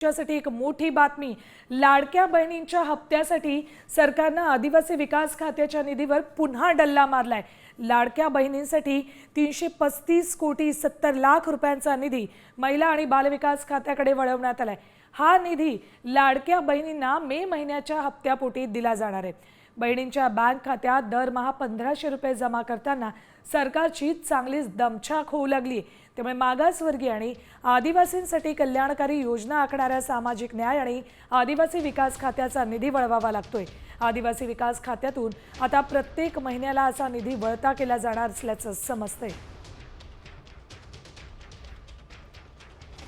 साठी एक मोठी बातमी. लाडक्या बहिणींच्या हप्त्यासाठी सरकारनं आदिवासी विकास खात्याच्या निधीवर पुन्हा डल्ला मारलाय. लाडक्या बहिणींसाठी तीनशे पस्तीस कोटी सत्तर लाख रुपयांचा निधी महिला आणि बालविकास खात्याकडे वळवण्यात आलाय. हा निधी लाडक्या बहिणींना मे महिन्याच्या हप्त्यापोटी दिला जाणार आहे. बहिणींच्या बँक खात्यात दरमहा पंधराशे रुपये जमा करताना सरकारची चांगलीच दमछाक होऊ लागली. त्यामुळे मागासवर्गीय आणि आदिवासींसाठी कल्याणकारी योजना आखणाऱ्या सामाजिक न्याय आणि आदिवासी विकास खात्याचा निधी वळवावा लागतोय. आदिवासी विकास खात्यातून आता प्रत्येक महिन्याला असा निधी वळता केला जाणार असल्याचं समजतंय.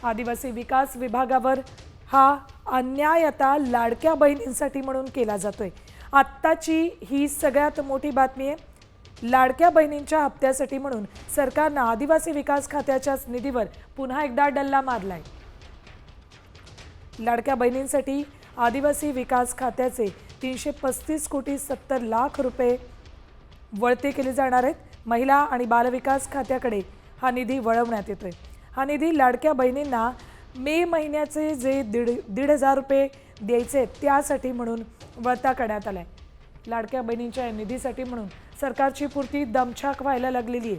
आदिवासी विकास विभागावर हा अन्याय आता लाडक्या बहिणींसाठी म्हणून केला जातोय. आत्ताची ही सगळ्यात मोठी बातमी आहे. लाडक्या बहिणींच्या हप्त्यासाठी म्हणून सरकारनं आदिवासी विकास खात्याच्याच निधीवर पुन्हा एकदा डल्ला मारलाय. लाडक्या बहिणींसाठी आदिवासी विकास खात्याचे तीनशे पस्तीस कोटी सत्तर लाख रुपये वळते केले जाणार आहेत. महिला आणि बालविकास खात्याकडे हा निधी वळवण्यात येतोय. हा निधी लाडक्या बहिणींना मे महिन्याचे जे दीड दीड हजार रुपये द्यायचे आहेत त्यासाठी म्हणून वळता करण्यात आलाय. लाडक्या बहिणींच्या या निधीसाठी म्हणून सरकारची पुरती दमछाक व्हायला लागलेली आहे.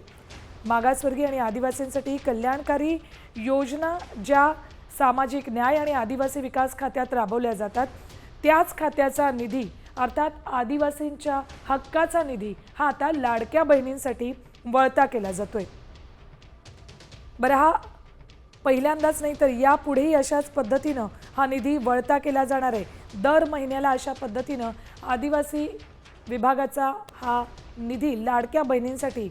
मागासवर्गीय आणि आदिवासींसाठी कल्याणकारी योजना ज्या सामाजिक न्याय आणि आदिवासी विकास खात्यात राबवल्या जातात त्याच खात्याचा निधी अर्थात आदिवासींच्या हक्काचा निधी हा आता लाडक्या बहिणींसाठी वळता केला जातोय. बरं हा पहिल्यांदाच नाही तर यापुढेही अशाच पद्धतीनं हा निधी वळता केला जाणार आहे. दर महिन्याला अशा पद्धतीनं आदिवासी विभागाचा हा निधी लाडक्या बहिणींसाठी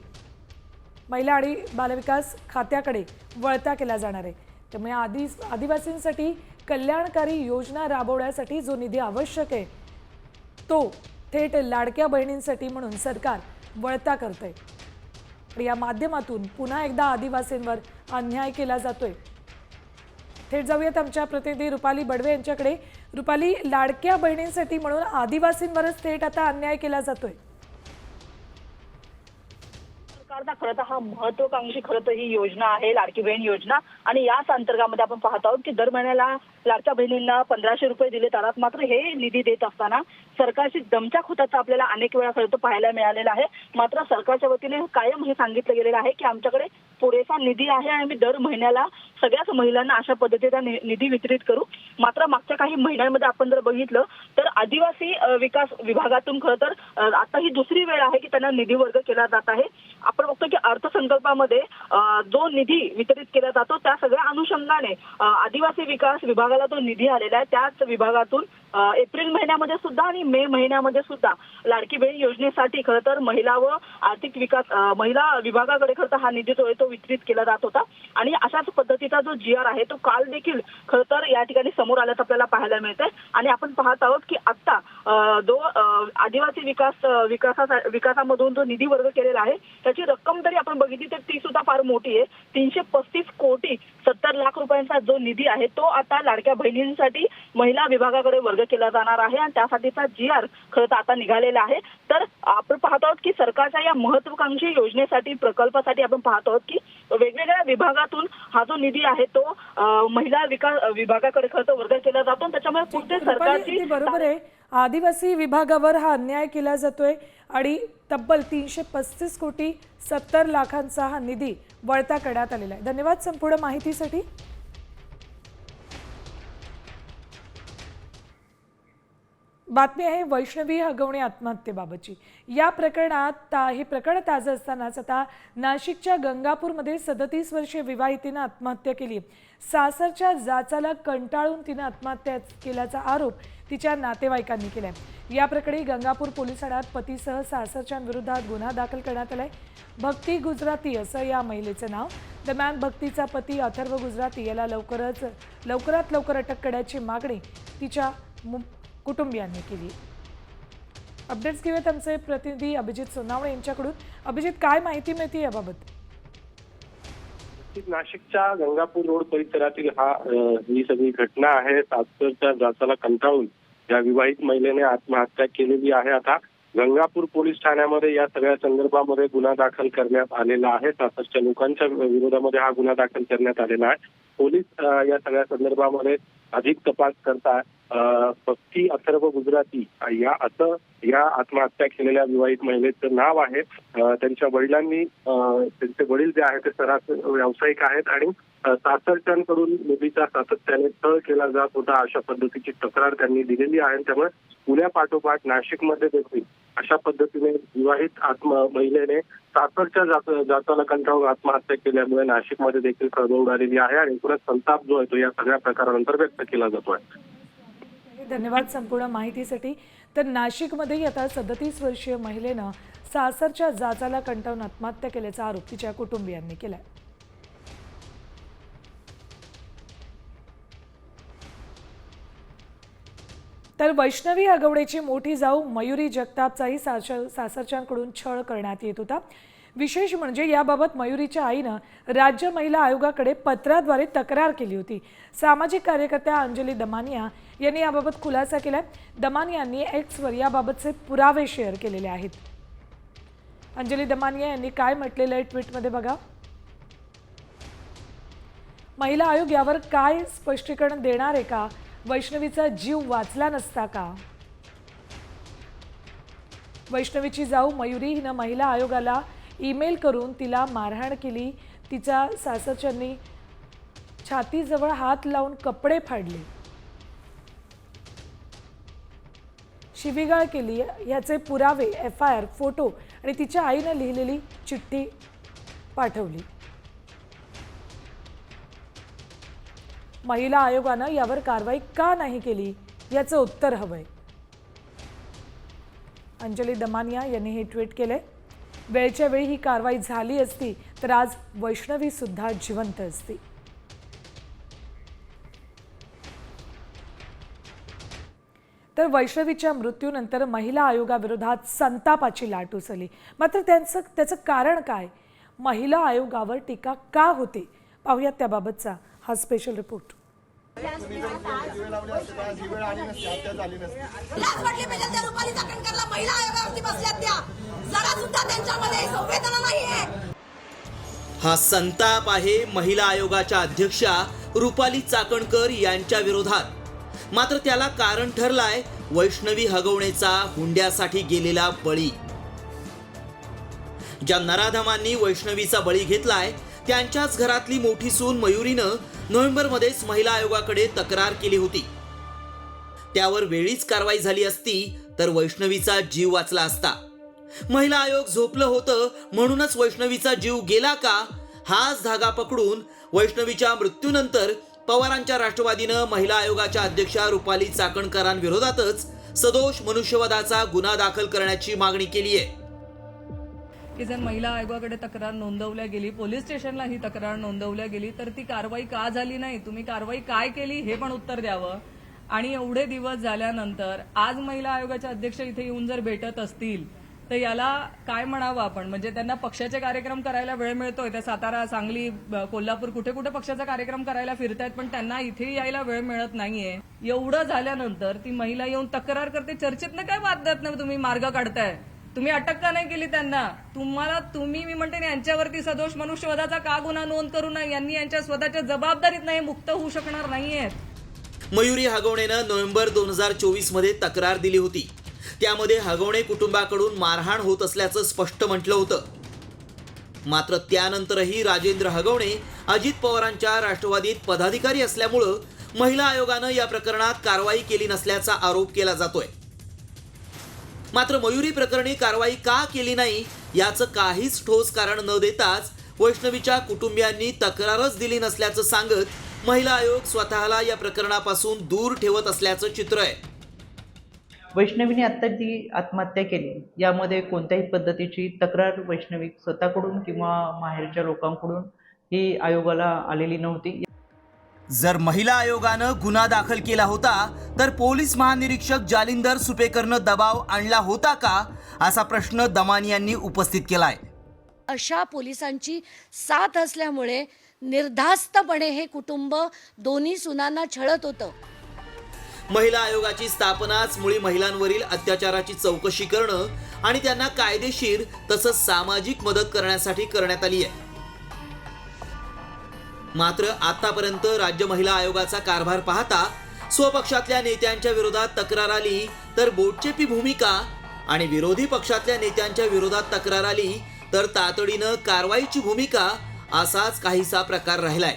महिला आणि बालविकास खात्याकडे वळता केला जाणार आहे. त्यामुळे आदि आदिवासींसाठी कल्याणकारी योजना राबवण्यासाठी जो निधी आवश्यक आहे तो थेट लाडक्या बहिणींसाठी म्हणून सरकार वळता करतंय. या माध्यमातून पुन्हा एकदा आदिवासींवर अन्याय केला जातोय. थेट जाऊयात आमच्या प्रतिनिधी रुपाली बडवे यांच्याकडे. रुपाली लाडक्या बहिणींसाठी म्हणून आदिवासींवरच थेट आता अन्याय केला जातोय. सरकारचा खरं तर हा महत्वाकांक्षी खरं तर ही योजना आहे लाडकी बहीण योजना. आणि याच अंतर्गामध्ये आपण पाहत आहोत की दर महिन्याला लाडक्या बहिणींना पंधराशे रुपये दिले जातात. मात्र हे निधी देत असताना सरकारची दमछाक होताचं आपल्याला अनेक वेळा खरं तर पाहायला मिळालेला आहे. मात्र सरकारच्या वतीने कायम हे सांगितलं गेलेलं आहे की आमच्याकडे पुरेसा निधी आहे आणि आम्ही दर महिन्याला सगळ्याच महिलांना अशा पद्धतीचा निधी वितरित करू. मात्र मागच्या काही महिन्यांमध्ये आपण जर बघितलं तर आदिवासी विकास विभागातून खरं तर आता ही दुसरी वेळ आहे की त्यांना निधी वर्ग केला जात आहे. आपण बघतो की अर्थसंकल्पामध्ये जो निधी वितरित केला जातो त्या सगळ्या अनुषंगाने आदिवासी विकास विभागाला जो निधी आलेला आहे त्याच विभागातून एप्रिल महिन्यामध्ये सुद्धा आणि मे महिन्यामध्ये सुद्धा लाडकी बहीण योजनेसाठी खरं तर महिला व आर्थिक विकास महिला विभागाकडे खरं तर हा निधी जो आहे तो वितरित केला जात होता. आणि अशाच पद्धतीचा जो जी आर आहे तो काल देखील खरं तर या ठिकाणी समोर आल्याचं आपल्याला पाहायला मिळतंय. आणि आपण पाहत आहोत की आता जो आदिवासी विकास विकासा विकासामधून जो निधी वर्ग केलेला आहे त्याची रक्कम जरी आपण बघितली तर ती सुद्धा फार मोठी आहे. तीनशे पस्तीस कोटी सत्तर लाख रुपयांचा जो निधी आहे तो आता लाडक्या बहिणींसाठी महिला विभागाकडे वर्ग केला जाणार आहे आणि त्यासाठीचा जी आर खरं तर आता निघालेला आहे. तर आपण पाहत आहोत की सरकारच्या या महत्वाकांक्षी योजनेसाठी प्रकल्पासाठी आपण पाहत आहोत की वेगवेगळ्या विभागातून हा जो निधी आहे तो महिला विकास विभागाकडे खरं तर वर्ग केला जातो त्याच्यामुळे कुठे सरकारची बरोबर आहे. आदिवासी विभागावर हा अन्याय केला जातोय आणि तब्बल तीनशे पस्तीस कोटी सत्तर लाखांचा हा निधी वळता करण्यात आलेला आहे. धन्यवाद संपूर्ण माहितीसाठी. बातमी आहे वैष्णवी हगवणे आत्महत्येबाबतची. या प्रकरणात ता हे प्रकरण ताजं असतानाच आता नाशिकच्या गंगापूरमध्ये सदतीस वर्षीय विवाहितीनं आत्महत्या केली सासरच्या जाचाला कंटाळून तिनं आत्महत्या केल्याचा आरोप तिच्या नातेवाईकांनी केला या प्रकरणी गंगापूर पोलीस ठाण्यात पतीसह सासरच्यांविरोधात गुन्हा दाखल करण्यात आलाय. भक्ती गुजराती असं या महिलेचं नाव. दरम्यान भक्तीचा पती अथर्व गुजराती याला लवकरच लवकरात लवकर अटक करण्याची मागणी तिच्या मु- कुटुंबियांनी केली. अपडेट्स घेऊयात आमचे प्रतिनिधी अभिजित सोनावणे यांच्याकडून. अभिजित काय माहिती मिळते याबाबत? नाशिकच्या गंगापूर रोड परिसरातील हा ही सगळी घटना आहे. सासरच्या जाचाला कंटाळून या विवाहित महिलेने आत्महत्या केलेली आहे. आता गंगापूर पोलीस ठाण्यामध्ये या सगळ्या संदर्भामध्ये गुन्हा दाखल करण्यात आलेला आहे. सासरच्या लोकांच्या विरोधामध्ये हा गुन्हा दाखल करण्यात आलेला आहे. पोलीस या सगळ्या संदर्भामध्ये अधिक तपास करता पक्की भक्ती अथर्व गुजराती. या असं या आत्महत्या केलेल्या विवाहित महिलेचं नाव आहे. त्यांच्या वडिलांनी त्यांचे वडील जे आहेत ते सरास व्यावसायिक आहेत आणि अ, सासरच्यांकडून मुलीचा सातत्याने तळ केला जात होता अशा पद्धतीची तक्रार त्यांनी दिलेली आहे त्यामुळे पुण्यापाठोपाठ नाशिकमध्ये देखील अशा पद्धतीने विवाहित आत्म महिलेने सासरच्या जात जाताला कंटाळून आत्महत्या केल्यामुळे नाशिकमध्ये देखील खळबळ उडालेली आहे आणि एकूणच संताप जो आहे तो या सगळ्या प्रकारानंतर व्यक्त केला जातोय. धन्यवाद संपूर्ण माहितीसाठी. तर नाशिकमध्येही आता सदतीस वर्षीय महिलेनं सासरच्या जाचाला कंटाळून आत्महत्या केल्याचा आरोप तिच्या कुटुंबियांनी केलाय. तर वैष्णवी आगवडेची मोठी जाऊ मयुरी जगतापचाही सासर सासरच्यांकडून छळ करण्यात येत होता. विशेष म्हणजे याबाबत मयुरीच्या आईनं राज्य महिला आयोगाकडे पत्राद्वारे तक्रार केली होती. सामाजिक कार्यकर्त्या अंजली दमानिया यांनी याबाबत खुलासा केला दमानियांनी एक्सवर याबाबतचे पुरावे शेअर केलेले आहेत. अंजली दमानिया यांनी काय म्हटलेलं आहे ट्विटमध्ये बघा. महिला आयोग यावर काय स्पष्टीकरण देणार आहे का? वैष्णवीचा जीव वाचला नसता का? वैष्णवीची जाऊ मयुरी हिनं महिला आयोगाला ईमेल करून तिला मारहाण केली. तिच्या सासरच्यांनी छातीजवळ हात लावून कपडे फाडले. शिवीगाळ केली. ह्याचे पुरावे एफ आय आर फोटो आणि तिच्या आईनं लिहिलेली चिठ्ठी पाठवली. महिला आयोगानं यावर कारवाई का नाही केली याचं उत्तर हवंय. अंजली दमानिया यांनी हे ट्विट केलंय. वेळच्या वेळी ही कारवाई झाली असती तर आज वैष्णवी सुद्धा जिवंत असती. तर वैष्णवीच्या मृत्यूनंतर महिला आयोगाविरोधात संतापाची लाट उसळली. मात्र त्यांचं त्याचं कारण काय? महिला आयोगावर टीका का होते? पाहूयात त्याबाबतचा. हा स्पेशल रिपोर्ट हा संताप आहे महिला आयोगाच्या अध्यक्षा रुपाली चाकणकर यांच्या विरोधात. मात्र त्याला कारण ठरलाय वैष्णवी हगवणेचा हुंड्यासाठी गेलेला बळी. ज्या नराधमांनी वैष्णवीचा बळी घेतलाय त्यांच्याच घरातली मोठी सून मयुरीनं नोव्हेंबरमध्येच महिला आयोगाकडे तक्रार केली होती. त्यावर वेळीच कारवाई झाली असती तर वैष्णवीचा जीव वाचला असता. महिला आयोग झोपलं होतं म्हणूनच वैष्णवीचा जीव गेला का? हाच धागा पकडून वैष्णवीच्या मृत्यूनंतर पवारांच्या राष्ट्रवादीनं महिला आयोगाच्या अध्यक्षा रुपाली चाकणकरांविरोधातच सदोष मनुष्यवधाचा गुन्हा दाखल करण्याची मागणी केली आहे की जर महिला आयोगाकडे तक्रार नोंदवल्या गेली पोलीस स्टेशनला ही तक्रार नोंदवल्या गेली तर ती कारवाई का झाली नाही? तुम्ही कारवाई काय केली? हे पण उत्तर द्यावं. आणि एवढे दिवस झाल्यानंतर आज महिला आयोगाच्या अध्यक्ष इथे येऊन जर भेटत असतील तर याला काय म्हणावं आपण? म्हणजे त्यांना पक्षाचे कार्यक्रम करायला वेळ मिळतोय. त्या सातारा सांगली कोल्हापूर कुठे कुठे पक्षाचा कार्यक्रम करायला फिरतायत पण त्यांना इथे यायला वेळ मिळत नाहीये. एवढं झाल्यानंतर ती महिला येऊन तक्रार करते. चर्चेतनं काय वाद नाही तुम्ही? मार्ग काढताय. तुम्ही अटक का नाही केली त्यांना? तुम्हाला तुम्ही मी म्हणते यांच्यावरती सदोष मनुष्यवधाचा का गुन्हा नोंद करू नये? यांनी यांच्या स्वतःच्या जबाबदारीत नाही मुक्त होऊ शकणार नाहीयेत. मयुरी हगवणेनं नोव्हेंबर दोन हजार चोवीसमध्ये तक्रार दिली होती. त्यामध्ये हगवणे कुटुंबाकडून मारहाण होत असल्याचं स्पष्ट म्हटलं होतं. मात्र त्यानंतरही राजेंद्र हगवणे अजित पवारांच्या राष्ट्रवादीत पदाधिकारी असल्यामुळं महिला आयोगानं या प्रकरणात कारवाई केली नसल्याचा आरोप केला जातोय. मात्र मयुरी प्रकरणी कारवाई का केली नाही याचं काहीच ठोस कारण न देताच वैष्णवीच्या कुटुंबियांनी तक्रारच दिली नसल्याचं सांगत महिला आयोग स्वतःला या प्रकरणापासून दूर ठेवत असल्याचं चित्र आहे. वैष्णवीने आत्ता जी आत्महत्या केली यामध्ये कोणत्याही पद्धतीची तक्रार वैष्णवी स्वतःकडून किंवा माहेरच्या लोकांकडून ही आयोगाला आलेली नव्हती. जर महिला आयोगानं गुन्हा दाखल केला होता तर पोलीस महानिरीक्षक जालिंदर सुपेकरनं दबाव आणला होता का असा प्रश्न दमानी यांनी उपस्थित केलाय. अशा पोलिसांची साथ असल्यामुळे निर्धास्तपणे हे कुटुंब दोन्ही सुनांना छळत होतं. महिला आयोगाची स्थापनाच मुळी महिलांवरील अत्याचाराची चौकशी करणं आणि त्यांना कायदेशीर तसंच सामाजिक मदत करण्यासाठी करण्यात आली आहे मात्र आतापर्यंत राज्य महिला आयोगाचा कारभार पाहता स्वपक्षातल्या नेत्यांच्या विरोधात तक्रार आली तर बोटचेपी भूमिका आणि विरोधी पक्षातल्या नेत्यांच्या विरोधात तक्रार आली तर तातडीनं कारवाईची भूमिका असाच काहीसा प्रकार राहिलाय.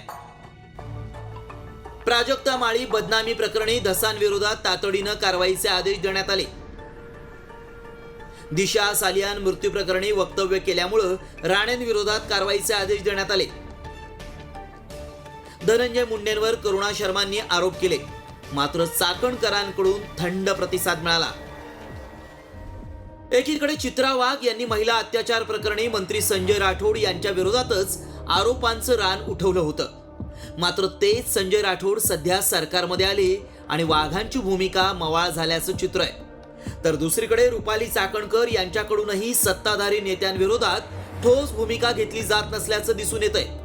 प्राजक्ता माळी बदनामी प्रकरणी धसांविरोधात तातडीनं कारवाईचे आदेश देण्यात आले. दिशा सालियान मृत्यू प्रकरणी वक्तव्य केल्यामुळं राणेंविरोधात कारवाईचे आदेश देण्यात आले. धनंजय मुंडेंवर करुणा शर्मांनी आरोप केले. मात्र चाकणकरांकडून थंड प्रतिसाद मिळाला. एकीकडे चित्रा वाघ यांनी महिला अत्याचार प्रकरणी मंत्री संजय राठोड यांच्या विरोधातच आरोपांचं रान उठवलं होतं. मात्र तेच संजय राठोड सध्या सरकारमध्ये आले आणि वाघांची भूमिका मवाळ झाल्याचं चित्र आहे. तर दुसरीकडे रुपाली चाकणकर यांच्याकडूनही सत्ताधारी नेत्यांविरोधात ठोस भूमिका घेतली जात नसल्याचं दिसून येत आहे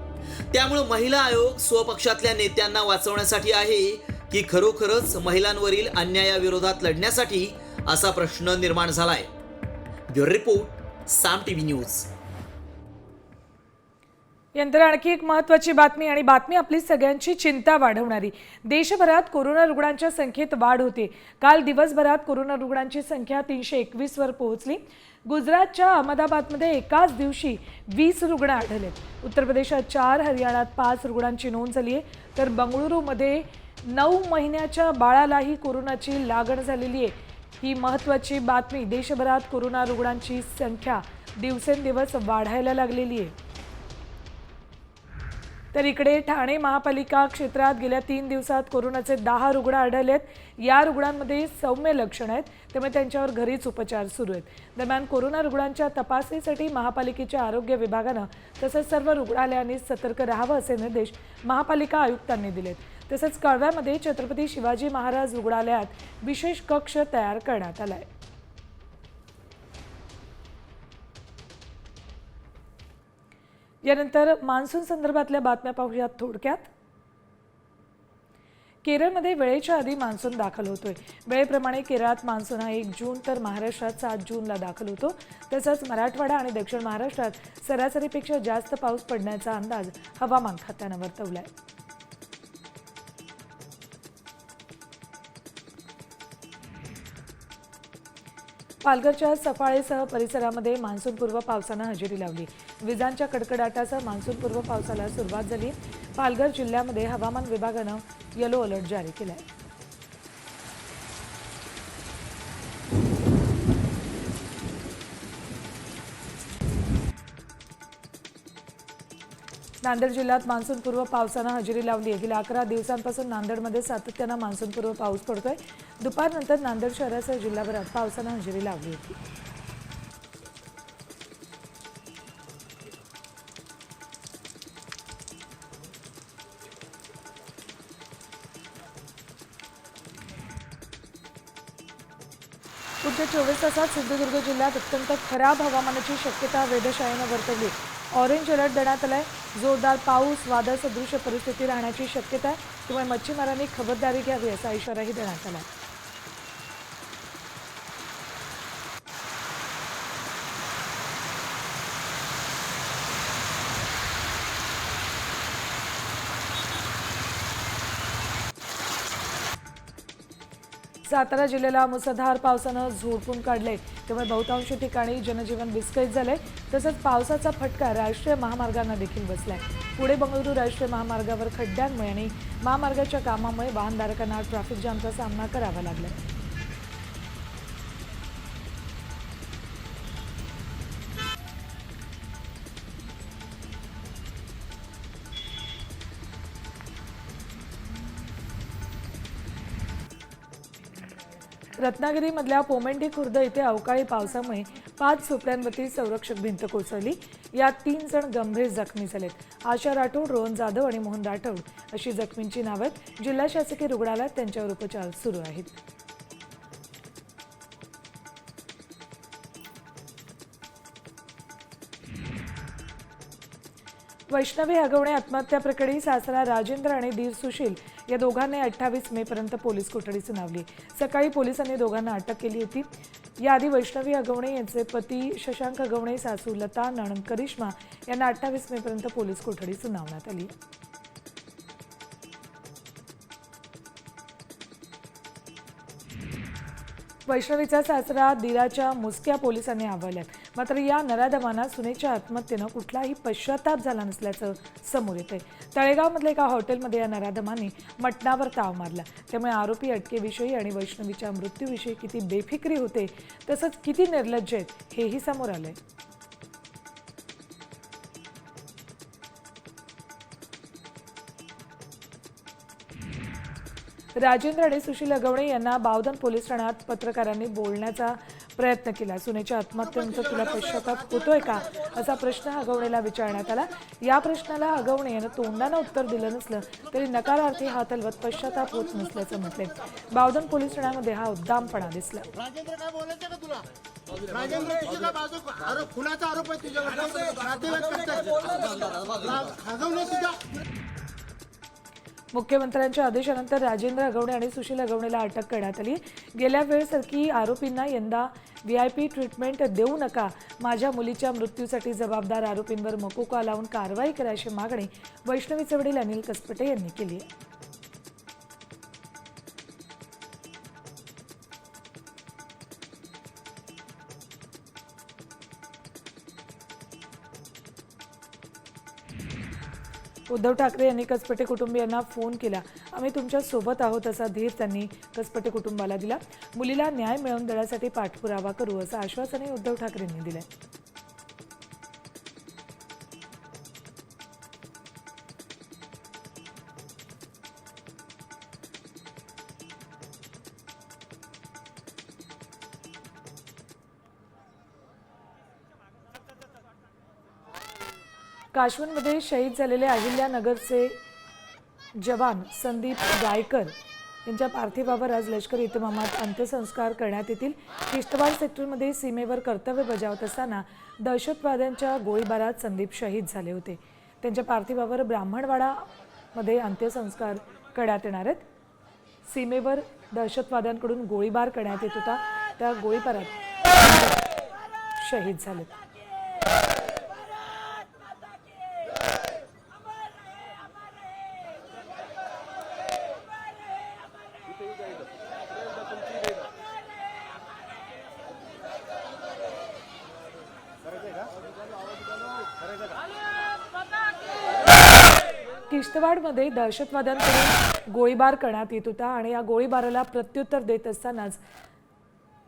त्यामुळे महिला आयोग स्वपक्षातल्या नेत्यांना वाचवण्यासाठी आहे की खरोखरच महिलांवरील अन्यायाविरोधात लढण्यासाठी असा प्रश्न निर्माण झालाय. Bureau report Saam TV news. यंत्र आणखी एक महत्वाची बातमी आणि बातमी आपली सगळ्यांची चिंता वाढवणारी. देशभरात कोरोना रुग्णांच्या संख्येत वाढ होते. काल दिवसभरात कोरोना रुग्णांची संख्या तीनशे एकवीस वर पोहोचली. गुजरातच्या अहमदाबादमध्ये एकाच दिवशी वीस रुग्ण आढळलेत. उत्तर प्रदेशात चार हरियाणात पाच रुग्णांची नोंद झाली आहे. तर बंगळुरूमध्ये नऊ महिन्याच्या बाळालाही कोरोनाची लागण झालेली आहे. ही महत्त्वाची बातमी देशभरात कोरोना रुग्णांची संख्या दिवसेंदिवस वाढायला लागलेली आहे. तर इकडे ठाणे महापालिका क्षेत्रात गेल्या तीन दिवसात कोरोनाचे दहा रुग्ण आढळलेत. या रुग्णांमध्ये सौम्य लक्षणं आहेत त्यामुळे त्यांच्यावर घरीच उपचार सुरू आहेत. दरम्यान कोरोना रुग्णांच्या तपासणीसाठी महापालिकेच्या आरोग्य विभागानं तसंच सर्व रुग्णालयांनी सतर्क राहावं असे निर्देश महापालिका आयुक्तांनी दिलेत. तसंच कळव्यामध्ये छत्रपती शिवाजी महाराज रुग्णालयात विशेष कक्ष तयार करण्यात आला आहे यानंतर मान्सून संदर्भातल्या बातम्या पाहूयात थोडक्यात. केरळमध्ये वेळेच्या आधी मान्सून दाखल होतोय. वेळेप्रमाणे केरळात मान्सून हा एक जून तर महाराष्ट्रात सात जूनला दाखल होतो. तसंच मराठवाडा आणि दक्षिण महाराष्ट्रात सरासरीपेक्षा जास्त पाऊस पडण्याचा अंदाज हवामान खात्यानं वर्तवलाय. पालघरच्या सफाळेसह परिसरामध्ये मान्सूनपूर्व पावसानं हजेरी लावली. विजांच्या कडकडाटासह मान्सूनपूर्व पावसाला सुरुवात झाली. पालघर जिल्ह्यामध्ये हवामान विभागानं येलो अलर्ट जारी केलाय. नांदेड जिल्ह्यात मान्सूनपूर्व पावसानं हजेरी लावली आहे. गेल्या अकरा दिवसांपासून नांदेडमध्ये सातत्यानं मान्सूनपूर्व पाऊस पडतोय. दुपारनंतर नांदेड शहरासह जिल्हाभरात पावसानं हजेरी लावली होती. पुढच्या चोवीस तासात सिंधुदुर्ग जिल्ह्यात अत्यंत खराब हवामानाची शक्यता वेधशाळेनं वर्तवली ऑरेंज अलर्ट देण्यात आला आहे जोरदार पाऊस वादळसदृश्य परिस्थिती राहण्याची शक्यता आहे. त्यामुळे मच्छीमारांनी खबरदारी घ्यावी असा इशाराही देण्यात आला आहे सातारा जिल्ह्याला मुसळधार पावसानं झोडपून काढले. त्यामुळे बहुतांश ठिकाणी जनजीवन विस्कळीत झालंय. तसंच पावसाचा फटका राष्ट्रीय महामार्गांना देखील बसलाय. पुणे बंगळुरू राष्ट्रीय महामार्गावर खड्ड्यांमुळे आणि महामार्गाच्या कामामुळे वाहनधारकांना ट्रॅफिक जामचा सामना करावा लागलाय. रत्नागिरीमधल्या पोमेंडी खुर्द इथे अवकाळी पावसामुळे पाच सुपड्यांवरती संरक्षक भिंत कोसळली. यात तीन जण गंभीर जखमी झालेत. आशा राठोड रोहन जाधव आणि मोहन राठोड अशी जखमींची नावं जिल्हा शासकीय रुग्णालयात त्यांच्यावर उपचार सुरू आहेत. वैष्णवी हगवणे आत्महत्या प्रकरणी सासरा राजेंद्र आणि दीर सुशील या दोघांनाही अठ्ठावीस मे पर्यंत पोलीस कोठडी सुनावली सकाळी पोलिसांनी दोघांना अटक केली होती. याआधी वैष्णवी अगवणे यांचे पती शशांक अगवणे सासू लता नणंद करिश्मा यांना अठ्ठावीस मे पर्यंत पोलीस कोठडी सुनावण्यात आली. वैष्णवीचा सासरा दिराच्या मुसक्या पोलिसांनी आवळल्यात मात्र या नराधमांना सुनेच्या आत्महत्येनं कुठलाही पश्चाताप झाला नसल्याचं समोर येतंय. तळेगावमधल्या एका हॉटेलमध्ये या नराधमांनी मटणावर ताव मारला. त्यामुळे आरोपी अटकेविषयी आणि वैष्णवीच्या मृत्यूविषयी किती बेफिक्री होते तसंच किती निर्लज्ज आहेत हेही समोर आलंय. राजेंद्र आणि सुशील अगवणे यांना बावधन पोलीस ठाण्यात पत्रकारांनी बोलण्याचा प्रयत्न केला. सुनेच्या आत्महत्येनंतर तुला पश्चाताप होतोय का? असा प्रश्न अगवणेला विचारण्यात आला. या प्रश्नाला अगवणे यानं तोंडानं उत्तर दिलं नसलं तरी नकारार्थी हात हलवत पश्चाताप होत नसल्याचं म्हटलंय. बावधन पोलीस ठाण्यामध्ये हा उद्दामपणा दिसला. मुख्यमंत्र्यांच्या आदेशानंतर राजेंद्र अगवणे आणि सुशील अगवणेला अटक करण्यात आली. गेल्या वेळेसारखी आरोपींना यंदा व्ही आय पी ट्रीटमेंट देऊ नका. माझ्या मुलीच्या मृत्यूसाठी जबाबदार आरोपींवर मकोका लावून कारवाई करा अशी मागणी वैष्णवीचे वडील अनिल कसपटे यांनी केली आहे. उद्धव ठाकरे यांनी कसपटे कुटुंबियांना फोन केला. आम्ही तुमच्यासोबत आहोत असा धीर त्यांनी कसपटे कुटुंबाला दिला. मुलीला न्याय मिळवून देण्यासाठी पाठपुरावा करू असं आश्वासनही उद्धव ठाकरेंनी दिलंय. काश्मीरमध्ये शहीद झालेले अहिल्यानगरचे जवान संदीप गायकर यांच्या पार्थिवावर आज लष्कर इतमामात अंत्यसंस्कार करण्यात येतील. किश्तवाड सेक्टरमध्ये सीमेवर कर्तव्य बजावत असताना दहशतवाद्यांच्या गोळीबारात संदीप शहीद झाले होते. त्यांच्या पार्थिवावर ब्राह्मणवाडामध्ये अंत्यसंस्कार करण्यात येणार आहेत. सीमेवर दहशतवाद्यांकडून गोळीबार करण्यात येत होता. त्या गोळीबारात शहीद झाले किश्तवाडमध्ये दहशतवाद्यांकडून गोळीबार करण्यात येत होता आणि या गोळीबाराला प्रत्युत्तर देत असतानाच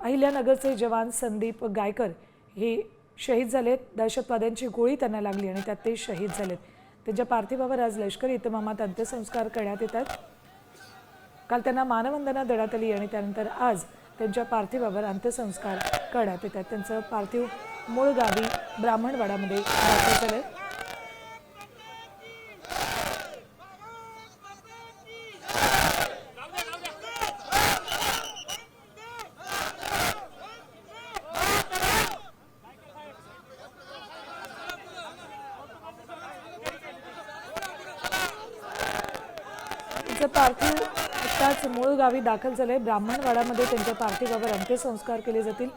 अहिल्यानगरचे जवान संदीप गायकर हे शहीद झालेत. दहशतवाद्यांची गोळी त्यांना लागली आणि त्यात ते शहीद झालेत. त्यांच्या पार्थिवावर आज लष्करी इतमामात अंत्यसंस्कार करण्यात येतात. काल त्यांना मानवंदना देण्यात आली आणि त्यानंतर आज त्यांच्या पार्थिवावर अंत्यसंस्कार करण्यात येतात. त्यांचं पार्थिव मूळ गावी ब्राह्मणवाडामध्ये दाखल झालंय. त्यांचं पार्थिव मूळ गावी दाखल झालंय ब्राह्मणवाडामध्ये त्यांच्या पार्थिवावर अंत्यसंस्कार केले जातील.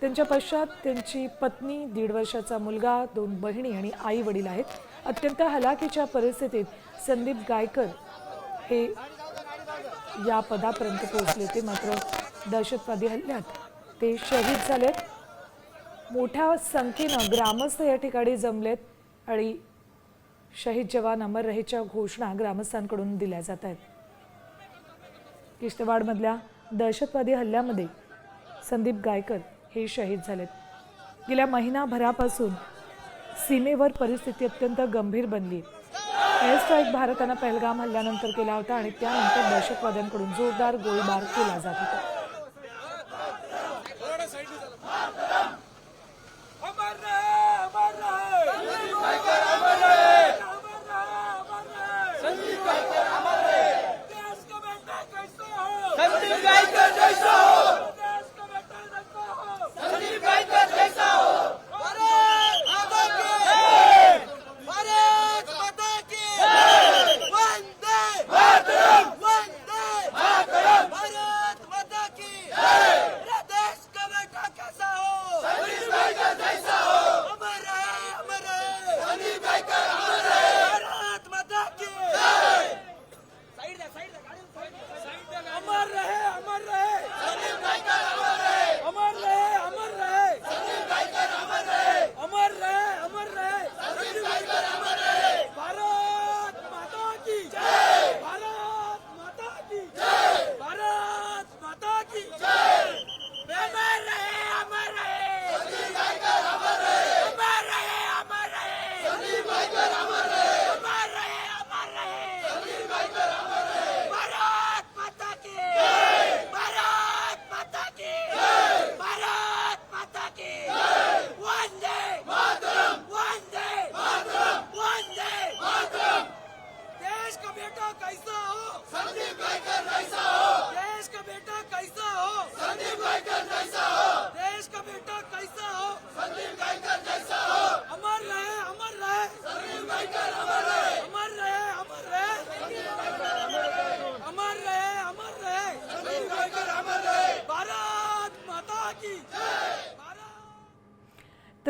त्यांच्या पश्चात त्यांची पत्नी दीड वर्षाचा मुलगा दोन बहिणी आणि आई वडील आहेत. अत्यंत हलाखीच्या परिस्थितीत संदीप गायकर हे या पदापर्यंत पोहोचले ते मात्र दहशतवादी हल्ल्यात ते शहीद झालेत. मोठ्या संख्येनं ग्रामस्थ या ठिकाणी जमलेत आणि शहीद जवान अमर रहेच्या घोषणा ग्रामस्थांकडून दिल्या जात आहेत. किश्तवाडमधल्या दहशतवादी हल्ल्यामध्ये संदीप गायकर हे शहीद झालेत. गेल्या महिनाभरापासून सीमेवर परिस्थिती अत्यंत गंभीर बनली. एअर स्ट्राईक भारतानं पहलगाम हल्ल्यानंतर केला होता आणि त्यानंतर दहशतवाद्यांकडून जोरदार गोळीबार केला जात होता.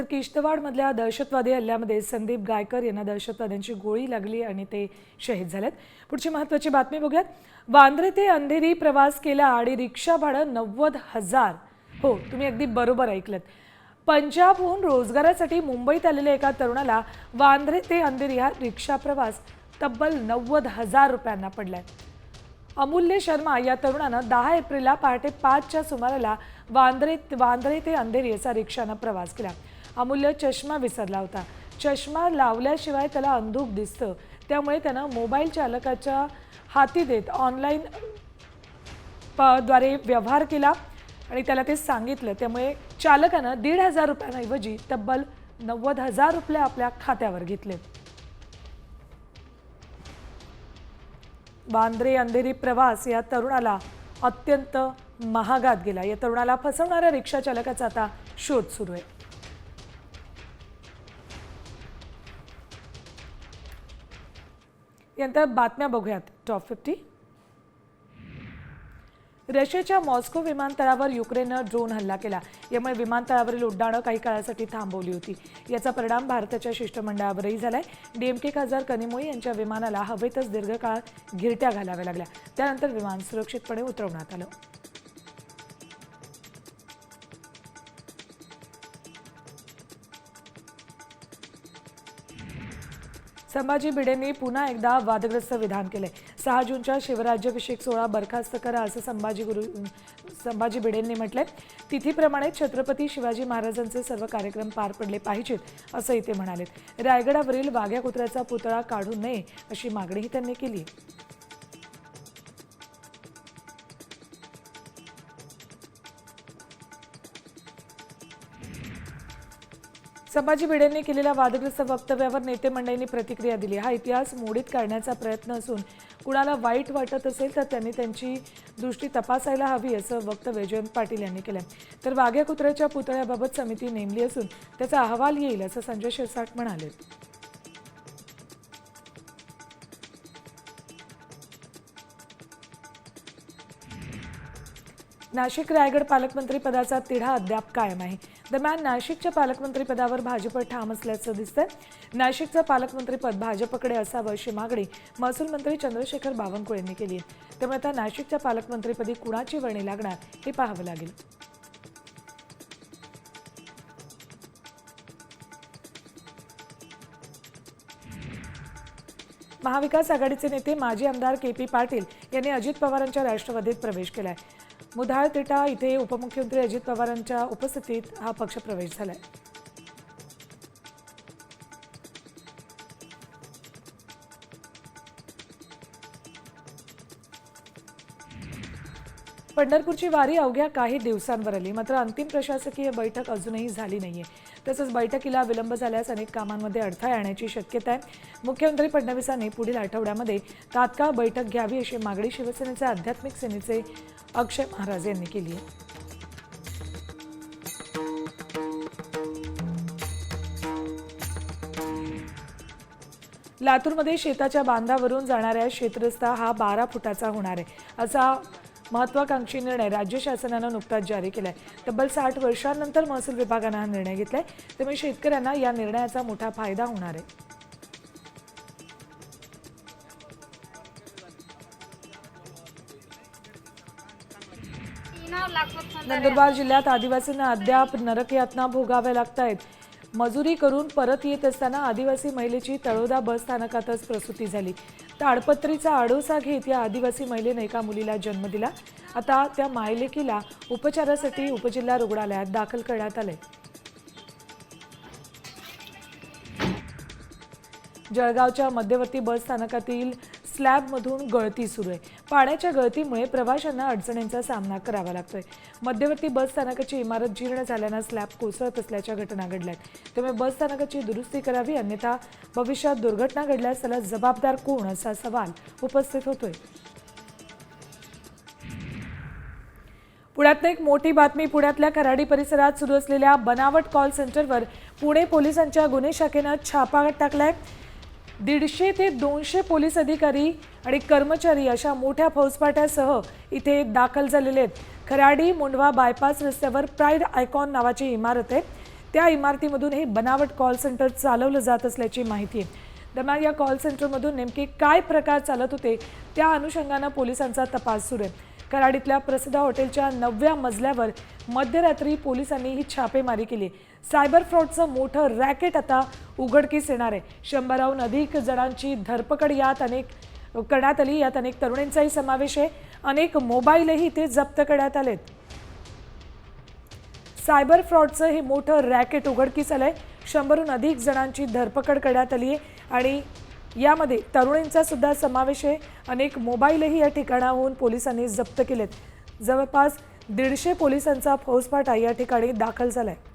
तर किश्तवाडमधल्या दहशतवादी हल्ल्यामध्ये संदीप गायकर यांना दहशतवाद्यांची गोळी लागली आणि ते शहीद झालेत. पुढची महत्त्वाची बातमी बघूयात. वांद्रे ते अंधेरी प्रवास केला आणि रिक्षा भाडं नव्वद हजार. हो तुम्ही अगदी बरोबर ऐकलत. पंजाबहून रोजगारासाठी मुंबईत आलेल्या एका तरुणाला वांद्रे ते अंधेरी हा रिक्षा प्रवास तब्बल नव्वद हजार रुपयांना पडलाय. अमूल्य शर्मा या तरुणानं दहा एप्रिलला पहाटे पाचच्या सुमाराला वांद्रे वांद्रे ते अंधेरी असा रिक्षानं प्रवास केला. अमूल्य चष्मा विसरला होता. चष्मा लावल्याशिवाय त्याला अंधूक दिसतं. त्यामुळे त्यानं मोबाईल चालकाच्या हाती देत ऑनलाईन द्वारे व्यवहार केला आणि त्याला ते सांगितलं. त्यामुळे चालकानं दीड हजार रुपयांऐवजी तब्बल नव्वद हजार रुपये आपल्या खात्यावर घेतले. वांद्रे अंधेरी प्रवास या तरुणाला अत्यंत महागात गेला. या तरुणाला फसवणाऱ्या रिक्षा चालकाचा आता शोध सुरू आहे. यानंतर बातम्या बघूयात. टॉप फिफ्टी रशियाच्या मॉस्को विमानतळावर युक्रेननं ड्रोन हल्ला केला. यामुळे विमानतळावरील उड्डाणं काही काळासाठी थांबवली होती. याचा परिणाम भारताच्या शिष्टमंडळावरही झालाय. डीएमके खासदार कनिमोई यांच्या विमानाला हवेतच दीर्घकाळ घिरट्या घालाव्या लागल्या. त्यानंतर विमान सुरक्षितपणे उतरवण्यात आलं. संभाजी भिडेंनी पुन्हा एकदा वादग्रस्त विधान केले. सहा जूनच्या शिवराज्याभिषेक सोहळा बरखास्त करा असं संभाजी गुरु संभाजी भिडेंनी म्हटलंय. तिथीप्रमाणे छत्रपती शिवाजी महाराजांचे सर्व कार्यक्रम पार पडले पाहिजेत असंही ते म्हणाले रायगडावरील वाघ्या कुत्र्याचा पुतळा काढू नये अशी मागणीही त्यांनी केली. संभाजी भिडेंनी केलेल्या वादग्रस्त वक्तव्यावर नेते मंडळींनी प्रतिक्रिया दिली. हा इतिहास मोडीत काढण्याचा प्रयत्न असून कुणाला वाईट वाटत असेल तर त्यांनी त्यांची दृष्टी तपासायला हवी असं वक्तव्य जयंत पाटील यांनी केलं तर वाघ्या कुत्र्याच्या पुतळ्याबाबत समिती नेमली असून त्याचा अहवाल येईल असं संजय शिरसाट म्हणाले. नाशिक रायगड पालकमंत्री पदाचा तिढा अद्याप कायम आहे. दरम्यान नाशिकच्या पालकमंत्री पदावर भाजप ठाम असल्याचं दिसतंय. नाशिकचं पालकमंत्रीपद भाजपकडे असावं अशी मागणी महसूल मंत्री चंद्रशेखर बावनकुळे यांनी केली आहे. त्यामुळे आता नाशिकच्या पालकमंत्रीपदी कुणाची वर्णी लागणार हे पाहावं लागेल. महाविकास आघाडीचे नेते माजी आमदार के पी पाटील यांनी अजित पवारांच्या राष्ट्रवादीत प्रवेश केला आहे मुधाळतिटा इथे उपमुख्यमंत्री अजित पवारांच्या उपस्थितीत हा पक्ष प्रवेश झालाय. पंढरपूरची वारी अवघ्या काही दिवसांवर आली मात्र अंतिम प्रशासकीय बैठक अजूनही झाली नाहीये. तसंच बैठकीला विलंब झाल्यास अनेक कामांमध्ये अडथळा येण्याची शक्यता आहे. मुख्यमंत्री फडणवीसांनी पुढील आठवड्यामध्ये तात्काळ बैठक घ्यावी अशी मागणी शिवसेनेचे आध्यात्मिक सेनेचे अक्षय महाराज यांनी केली आहे. लातूरमध्ये शेताच्या बांधावरून जाणाऱ्या शेतरस्ता हा बारा फुटाचा होणार आहे. असा महत्वाकांक्षी निर्णय राज्य शासनानं नुकताच जारी केलाय. तब्बल साठ वर्षांनंतर महसूल विभागानं हा निर्णय घेतलाय. त्यामुळे शेतकऱ्यांना या निर्णयाचा मोठा फायदा होणार आहे. नंदुरबार जिल्ह्यात आदिवासींना अद्याप नरकयातना भोगाव्या लागत आहेत मजुरी करून परत येत असताना आदिवासी महिलेची तळोदा बस स्थानकातच प्रसूती झाली. ताडपत्रीचा आडोसा घेत या आदिवासी महिलेने एका मुलीला जन्म दिला. आता त्या मायलेकीला उपचारासाठी उपजिल्हा रुग्णालयात दाखल करण्यात आले जळगावच्या मध्यवर्ती बस स्थानकातील स्लॅबमधून गळती सुरू आहे. पाण्याच्या गळतीमुळे प्रवाशांना अडचणींचा सामना करावा लागतोय. मध्यवर्ती बस स्थानकाची इमारत जीर्ण झाल्यानं स्लॅब कोसळत असल्याच्या घटना घडल्या आहेत त्यामुळे बस स्थानकाची दुरुस्ती करावी अन्यथा भविष्यात दुर्घटना घडल्यास त्याला जबाबदार कोण असा सवाल उपस्थित होतोय. पुण्यात एक मोठी बातमी पुण्यातल्या खराडी परिसरात सुरू असलेल्या बनावट कॉल सेंटरवर पुणे पोलिसांच्या गुन्हे शाखेनं छापा टाकलाय. दीडशे ते दोनशे पोलीस अधिकारी आणि कर्मचारी अशा मोठ्या फौजफाट्यासह इथे दाखल झालेले आहेत. खराडी मुंडवा बायपास रस्त्यावर प्राईड आयकॉन नावाची इमारत आहे. त्या इमारतीमधून हे बनावट कॉल सेंटर चालवलं जात असल्याची माहिती आहे. दरम्यान या कॉल सेंटरमधून नेमके काय प्रकार चालत होते त्या अनुषंगानं पोलिसांचा तपास सुरू आहे. कराडीतल्या प्रसिद्ध हॉटेलच्या नवव्या मजल्यावर मध्यरात्री पोलिसांनी ही छापेमारी केली सायबर फ्रॉडचं मोठं रॅकेट आता उघडकीस येणार आहे. शंभराहून अधिक जणांची धरपकड यात अनेक करण्यात आली. यात अनेक तरुणींचाही समावेश आहे. अनेक मोबाईलही इथे जप्त करण्यात आलेत. सायबर फ्रॉडचं हे मोठं रॅकेट उघडकीस आलंय. शंभरहून अधिक जणांची धरपकड करण्यात आली आहे आणि यामध्ये तरुणींचा सुद्धा समावेश आहे. अनेक मोबाईलही या ठिकाणाहून पोलिसांनी जप्त केलेत. जवळपास दीडशे पोलिसांचा फौजफाटा या ठिकाणी दाखल झाला आहे